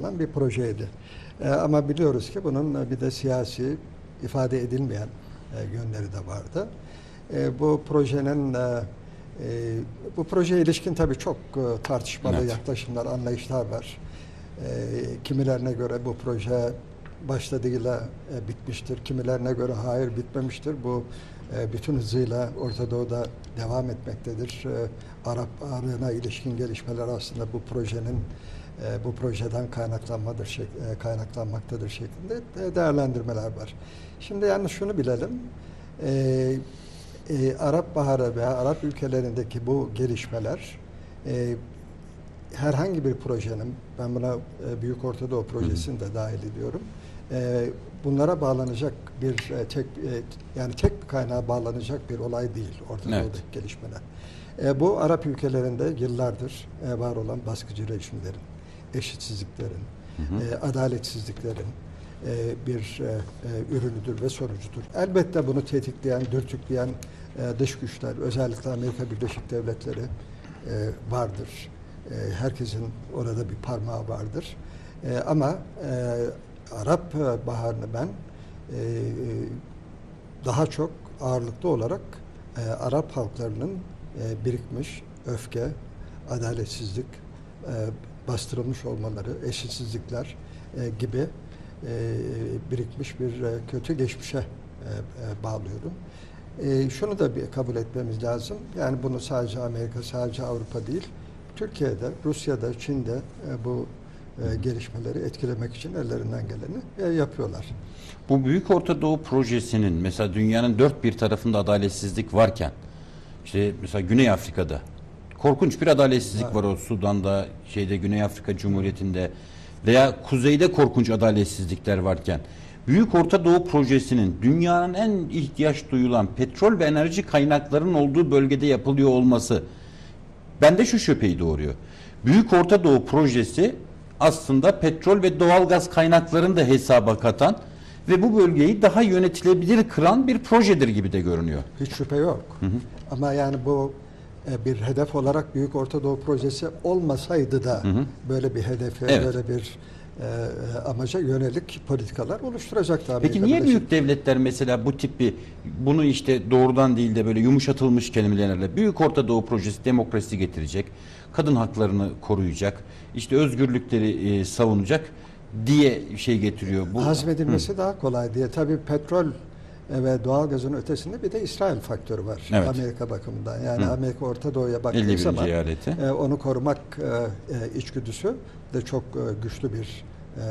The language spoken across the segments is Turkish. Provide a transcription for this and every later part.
yapılan bir projeydi. E, ama biliyoruz ki bunun e, bir de siyasi ifade edilmeyen e, yönleri de vardı. E, bu projenin e, e, bu projeye ilişkin tabii çok e, tartışmalı Evet. yaklaşımlar, anlayışlar var. E, kimilerine göre bu proje başladığıyla e, bitmiştir. Kimilerine göre hayır bitmemiştir. Bu e, bütün hızıyla Orta Doğu'da devam etmektedir. E, Arap Baharı'na ilişkin gelişmeler aslında bu projenin e, bu projeden kaynaklanmadır şek- e, kaynaklanmaktadır şeklinde de- değerlendirmeler var. Şimdi yalnız şunu bilelim. E, e, Arap Baharı veya Arap ülkelerindeki bu gelişmeler e, herhangi bir projenin, ben buna e, Büyük Orta Doğu Projesi'ni de dahil ediyorum, e, bunlara bağlanacak bir e, tek, e, yani tek bir kaynağa bağlanacak bir olay değil Orta Evet. Gelişmeler. E, bu Arap ülkelerinde yıllardır e, var olan baskıcı rejimlerin, eşitsizliklerin, e, adaletsizliklerin e, bir e, e, ürünüdür ve sonucudur. Elbette bunu tetikleyen, dürtükleyen e, dış güçler, özellikle Amerika Birleşik Devletleri e, vardır. E, herkesin orada bir parmağı vardır. E, ama e, Arap Baharı'nı ben e, daha çok ağırlıklı olarak e, Arap halklarının e, birikmiş öfke, adaletsizlik, e, bastırılmış olmaları, eşitsizlikler e, gibi e, birikmiş bir e, kötü geçmişe e, e, bağlıyorum. E, şunu da bir kabul etmemiz lazım. Yani bunu sadece Amerika, sadece Avrupa değil, Türkiye'de, Rusya'da, Çin'de e, bu e, gelişmeleri etkilemek için ellerinden geleni e, yapıyorlar. Bu Büyük Orta Doğu Projesi'nin mesela dünyanın dört bir tarafında adaletsizlik varken işte mesela Güney Afrika'da korkunç bir adaletsizlik Evet. var o Sudan'da, şeyde Güney Afrika Cumhuriyeti'nde veya kuzeyde korkunç adaletsizlikler varken Büyük Orta Doğu Projesi'nin dünyanın en ihtiyaç duyulan petrol ve enerji kaynaklarının olduğu bölgede yapılıyor olması bende şu şüpheyi doğuruyor. Büyük Orta Doğu projesi aslında petrol ve doğalgaz kaynaklarını da hesaba katan ve bu bölgeyi daha yönetilebilir kıran bir projedir gibi de görünüyor. Hiç şüphe yok. Ama yani bu bir hedef olarak Büyük Orta Doğu Projesi olmasaydı da böyle bir hedefe, Evet. böyle bir e, e, amaca yönelik politikalar oluşturacaktı Amerika Peki niye Birleşik- büyük devletler mesela bu tip bir bunu işte doğrudan değil de böyle yumuşatılmış kelimelerle Büyük Orta Doğu projesi demokrasi getirecek, kadın haklarını koruyacak, işte özgürlükleri e, savunacak diye şey getiriyor. Bu hazmedilmesi daha kolay diye. Tabii petrol ve doğalgazın ötesinde bir de İsrail faktörü var Evet. Amerika bakımından. Yani Hı. Amerika Orta Doğu'ya baktığı 51. zaman eyaleti. e, onu korumak e, e, içgüdüsü de çok e, güçlü bir e,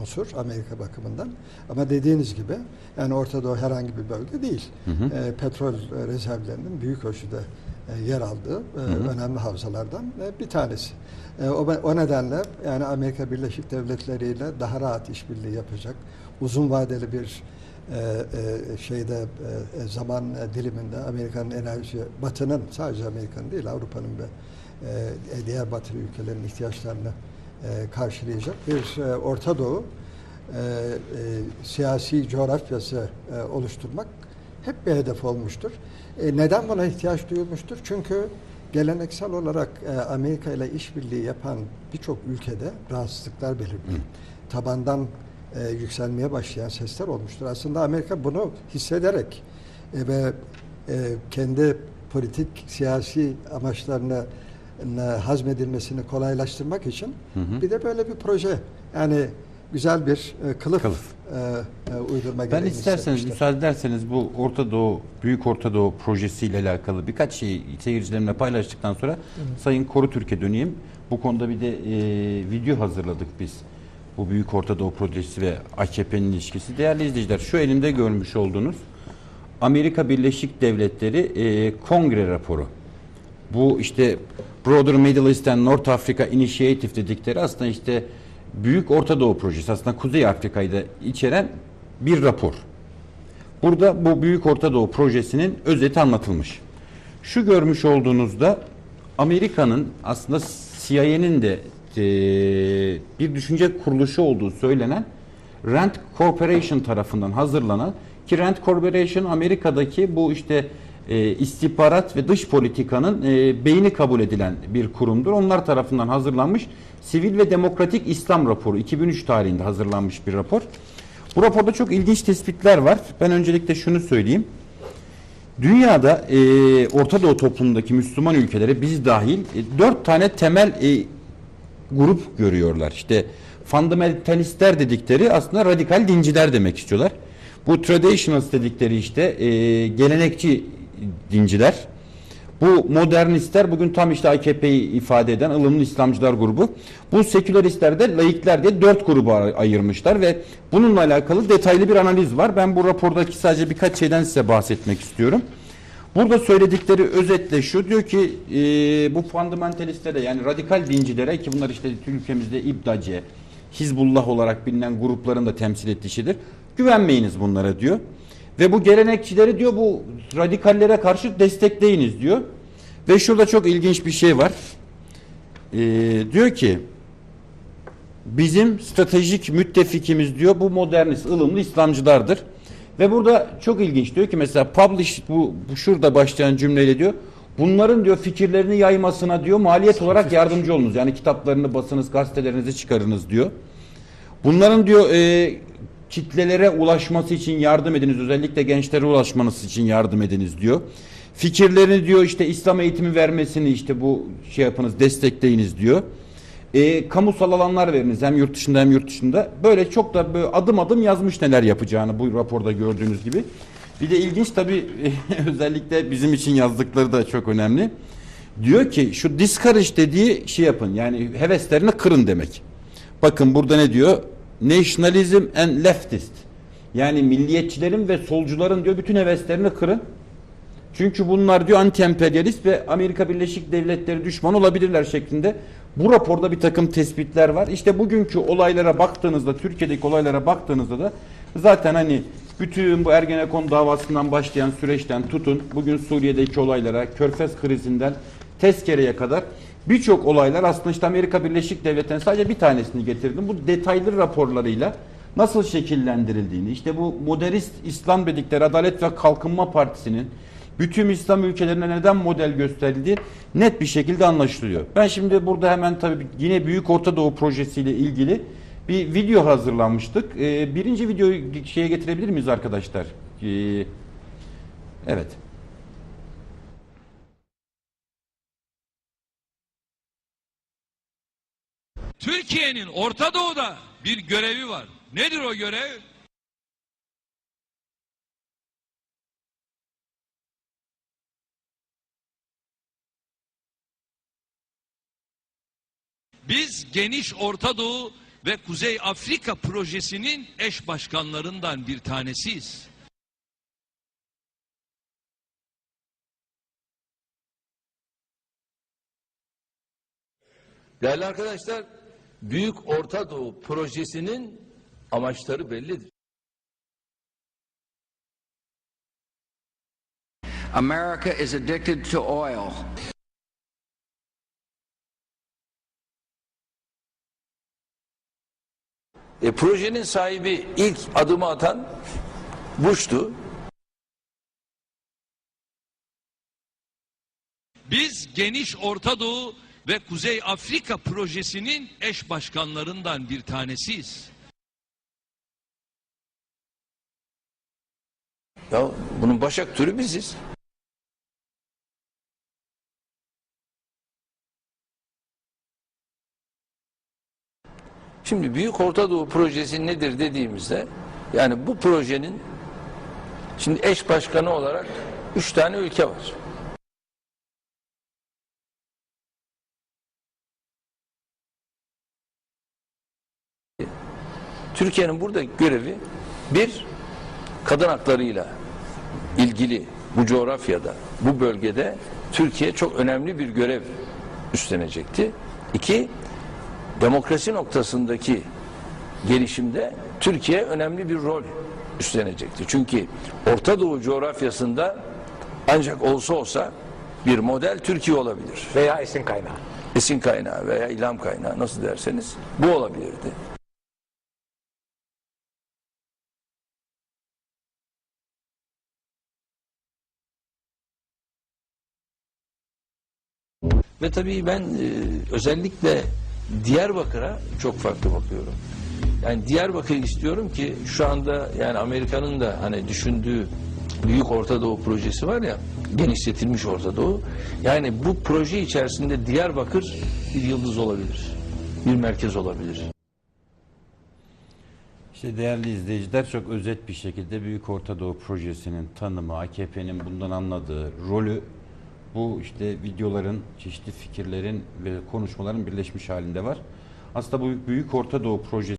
unsur Amerika bakımından. Ama dediğiniz gibi yani Orta Doğu herhangi bir bölge değil. E, petrol e, rezervlerinin büyük ölçüde e, yer aldığı e, önemli havzalardan e, bir tanesi. E, o, o nedenle yani Amerika Birleşik Devletleri ile daha rahat işbirliği yapacak, uzun vadeli bir şeyde e, e, zaman e, diliminde Amerika'nın enerji, Batı'nın sadece Amerika'nın değil Avrupa'nın ve diğer Batılı ülkelerin ihtiyaçlarını karşılayacak bir Orta Doğu siyasi coğrafyası oluşturmak hep bir hedef olmuştur. Neden buna ihtiyaç duyulmuştur? Çünkü geleneksel olarak Amerika ile işbirliği yapan birçok ülkede rahatsızlıklar belirdi. Tabandan e, yükselmeye başlayan sesler olmuştur. Aslında Amerika bunu hissederek e, ve e, kendi politik siyasi amaçlarını e, hazmedilmesini kolaylaştırmak için bir de böyle bir proje yani güzel bir e, kılıf, Kılıf. e, e, uydurma Ben isterseniz müsaade ederseniz bu Orta Doğu, Büyük Orta Doğu projesiyle alakalı birkaç şeyi seyircilerimle paylaştıktan sonra Sayın Koru Türkiye döneyim. Bu konuda bir de e, video hazırladık biz. Bu Büyük Orta Doğu projesi ve AKP'nin ilişkisi. Değerli izleyiciler şu elimde görmüş olduğunuz Amerika Birleşik Devletleri e, Kongre raporu. Bu işte Broader Middle East and North Africa Initiative dedikleri aslında işte Büyük Orta Doğu Projesi aslında Kuzey Afrika'yı da içeren bir rapor. Burada bu Büyük Orta Doğu Projesi'nin özeti anlatılmış. Şu görmüş olduğunuzda Amerika'nın aslında CIA'nin de e, bir düşünce kuruluşu olduğu söylenen Rand Corporation tarafından hazırlanan ki Rand Corporation Amerika'daki bu işte e, istihbarat ve dış politikanın e, beyni kabul edilen bir kurumdur. Onlar tarafından hazırlanmış Sivil ve Demokratik İslam raporu 2003 tarihinde hazırlanmış bir rapor. Bu raporda çok ilginç tespitler var. Ben öncelikle şunu söyleyeyim. Dünyada e, Orta Doğu toplumundaki Müslüman ülkelere biz dahil e, dört tane temel e, grup görüyorlar. İşte fundamentalistler dedikleri aslında radikal dinciler demek istiyorlar. Bu traditionalist dedikleri işte e, gelenekçi dinciler. Bu modernistler bugün tam işte AKP'yi ifade eden ılımlı İslamcılar grubu. Bu seküleristler de laikler diye dört gruba ay- ayırmışlar ve bununla alakalı detaylı bir analiz var. Ben bu rapordaki sadece birkaç şeyden size bahsetmek istiyorum. Burada söyledikleri özetle şu diyor ki e, bu fundamentalistlere yani radikal dincilere ki bunlar işte ülkemizde İbdace, Hizbullah olarak bilinen grupların da temsil ettiği şeydir. Güvenmeyiniz bunlara diyor. Ve bu gelenekçileri diyor bu radikallere karşı destekleyiniz diyor. Ve şurada çok ilginç bir şey var. E, diyor ki bizim stratejik müttefikimiz diyor bu modernist, ılımlı İslamcılardır. Ve burada çok ilginç diyor ki mesela publish bu, bu şurada başlayan cümleyle diyor bunların diyor fikirlerini yaymasına diyor maliyet olarak yardımcı olunuz. Yani kitaplarını basınız, gazetelerinizi çıkarınız diyor. Bunların diyor e, kitlelere ulaşması için yardım ediniz. Özellikle gençlere ulaşmanız için yardım ediniz diyor. Fikirlerini diyor işte İslam eğitimi vermesini işte bu şey yapınız destekleyiniz diyor. E, kamusal alanlar veriniz hem yurt dışında hem yurt dışında. Böyle çok da böyle adım adım yazmış neler yapacağını bu raporda gördüğünüz gibi. Bir de ilginç tabii özellikle bizim için yazdıkları da çok önemli. Diyor ki şu discourage dediği şey yapın yani heveslerini kırın demek. Bakın burada ne diyor? Nationalism and leftist. Yani milliyetçilerin ve solcuların diyor bütün heveslerini kırın. Çünkü bunlar diyor anti-emperyalist ve Amerika Birleşik Devletleri düşman olabilirler şeklinde. Bu raporda bir takım tespitler var. İşte bugünkü olaylara baktığınızda, Türkiye'deki olaylara baktığınızda da zaten hani bütün bu Ergenekon davasından başlayan süreçten tutun, bugün Suriye'deki olaylara, Körfez krizinden tezkereye kadar birçok olaylar aslında işte Amerika Birleşik Devletleri'nin sadece bir tanesini getirdim. Bu detaylı raporlarıyla nasıl şekillendirildiğini, işte bu moderist İslam dedikleri Adalet ve Kalkınma Partisi'nin bütün İslam ülkelerine neden model gösterildiği net bir şekilde anlaşılıyor. Ben şimdi burada hemen tabii yine Büyük Orta Doğu projesiyle ilgili bir video hazırlanmıştık. Ee, birinci videoyu şeye getirebilir miyiz arkadaşlar? Ee, evet. Türkiye'nin Orta Doğu'da bir görevi var. Nedir o görev? Biz geniş Orta Doğu ve Kuzey Afrika projesinin eş başkanlarından bir tanesiyiz. Değerli arkadaşlar, Büyük Orta Doğu projesinin amaçları bellidir. America is addicted to oil. E, projenin sahibi ilk adımı atan Bush'tu. Biz geniş Orta Doğu ve Kuzey Afrika projesinin eş başkanlarından bir tanesiyiz. Ya bunun baş aktörü biziz. Şimdi Büyük Orta Doğu projesi nedir dediğimizde yani bu projenin şimdi eş başkanı olarak üç tane ülke var. Türkiye'nin burada görevi bir kadın haklarıyla ilgili bu coğrafyada, bu bölgede Türkiye çok önemli bir görev üstlenecekti. İki, demokrasi noktasındaki gelişimde Türkiye önemli bir rol üstlenecekti. Çünkü Orta Doğu coğrafyasında ancak olsa olsa bir model Türkiye olabilir. Veya esin kaynağı. Esin kaynağı veya ilham kaynağı nasıl derseniz bu olabilirdi. Ve tabii ben e, özellikle Diyarbakır'a çok farklı bakıyorum. Yani Diyarbakır istiyorum ki şu anda yani Amerika'nın da hani düşündüğü Büyük Orta Doğu projesi var ya genişletilmiş Orta Doğu. Yani bu proje içerisinde Diyarbakır bir yıldız olabilir. Bir merkez olabilir. İşte değerli izleyiciler çok özet bir şekilde Büyük Orta Doğu Projesi'nin tanımı, AKP'nin bundan anladığı rolü bu işte videoların, çeşitli fikirlerin ve konuşmaların birleşmiş halinde var. Aslında bu Büyük Orta Doğu Projesi